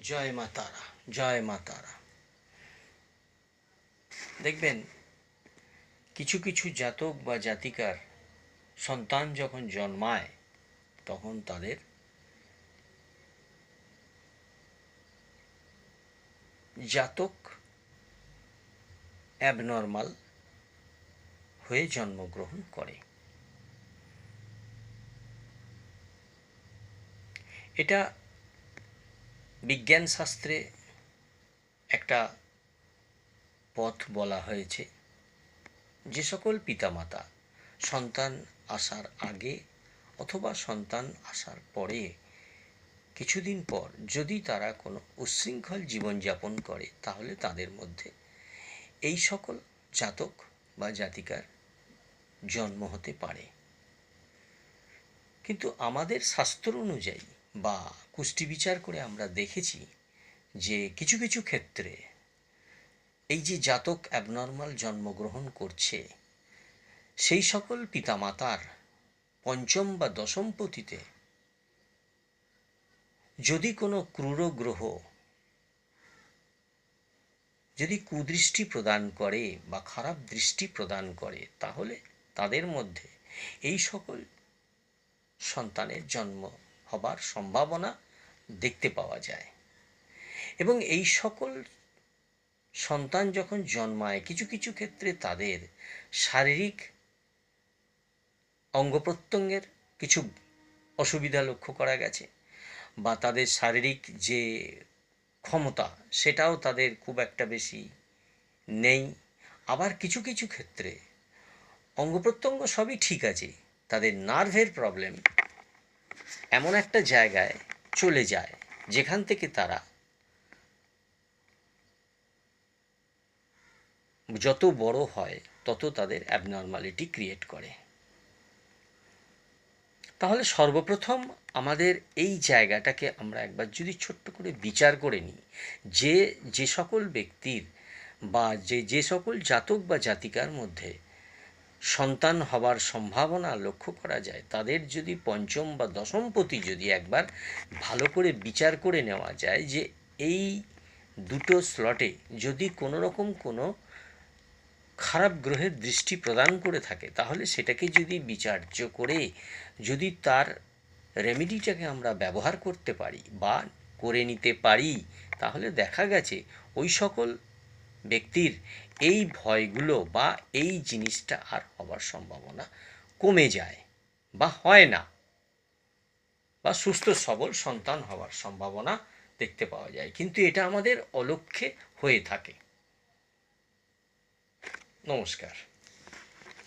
জয় মা তারা, জয় মা তারা। দেখবেন, কিছু কিছু জাতক বা জাতিকার সন্তান যখন জন্মায়, তখন তাদের জাতক অ্যাবনর্মাল হয়ে জন্মগ্রহণ করে। এটা বিজ্ঞান শাস্ত্রে একটা পথ বলা হয়েছে। যে সকল পিতামাতা সন্তান আসার আগে অথবা সন্তান আসার পরে কিছুদিন পর যদি তারা কোনো উচ্ছৃঙ্খল জীবনযাপন করে, তাহলে তাদের মধ্যে এই সকল জাতক বা জাতিকার জন্ম হতে পারে। কিন্তু আমাদের শাস্ত্র অনুযায়ী বা কুষ্টি বিচার করে আমরা দেখেছি যে কিছু কিছু ক্ষেত্রে এই যে জাতক অ্যাবনর্মাল জন্মগ্রহণ করছে, সেই সকল পিতামাতার পঞ্চম বা দশম পতিতে যদি কোনো ক্রূর গ্রহ যদি কুদৃষ্টি প্রদান করে বা খারাপ দৃষ্টি প্রদান করে, তাহলে তাদের মধ্যে এই সকল সন্তানের জন্ম হবার সম্ভাবনা দেখতে পাওয়া যায়। এবং এই সকল সন্তান যখন জন্মায়, কিছু কিছু ক্ষেত্রে তাদের শারীরিক অঙ্গ প্রত্যঙ্গের কিছু অসুবিধা লক্ষ্য করা গেছে বা তাদের শারীরিক যে ক্ষমতা, সেটাও তাদের খুব একটা বেশি নেই। আবার কিছু কিছু ক্ষেত্রে অঙ্গ প্রত্যঙ্গ সবই ঠিক আছে, তাদের নার্ভের প্রবলেম এমন একটা জায়গায় চলে যায়, যেখান থেকে তারা যত বড় হয়, তত তাদের অ্যাবনর্মালিটি ক্রিয়েট করে। তাহলে সর্বপ্রথম আমাদের এই জায়গাটাকে আমরা একবার যদি ছোট্ট করে বিচার করে নিই, যে যে সকল ব্যক্তির বা যে যে সকল জাতক বা জাতিকার মধ্যে সন্তান হবার সম্ভাবনা লক্ষ্য করা যায়। তাদের যদি পঞ্চম বা দশম দশমপতি যদি একবার ভালো করে বিচার করে নেওয়া যায় যে এই দুটো স্লটে যদি কোনো রকম কোনো খারাপ গ্রহের দৃষ্টি প্রদান করে থাকে, তাহলে সেটাকে যদি বিচার্য করে, যদি তার রেমেডিটাকে আমরা ব্যবহার করতে পারি বা করে নিতে পারি, তাহলে দেখা গেছে ওই সকল ব্যক্তির এই ভয়গুলো বা এই জিনিসটা আর হবার সম্ভাবনা কমে যায় বা হয় না। বা সুস্থ সবল সন্তান হওয়ার সম্ভাবনা দেখতে পাওয়া যায়। কিন্তু এটা আমাদের অলক্ষ্যে হয়ে থাকে। নমস্কার।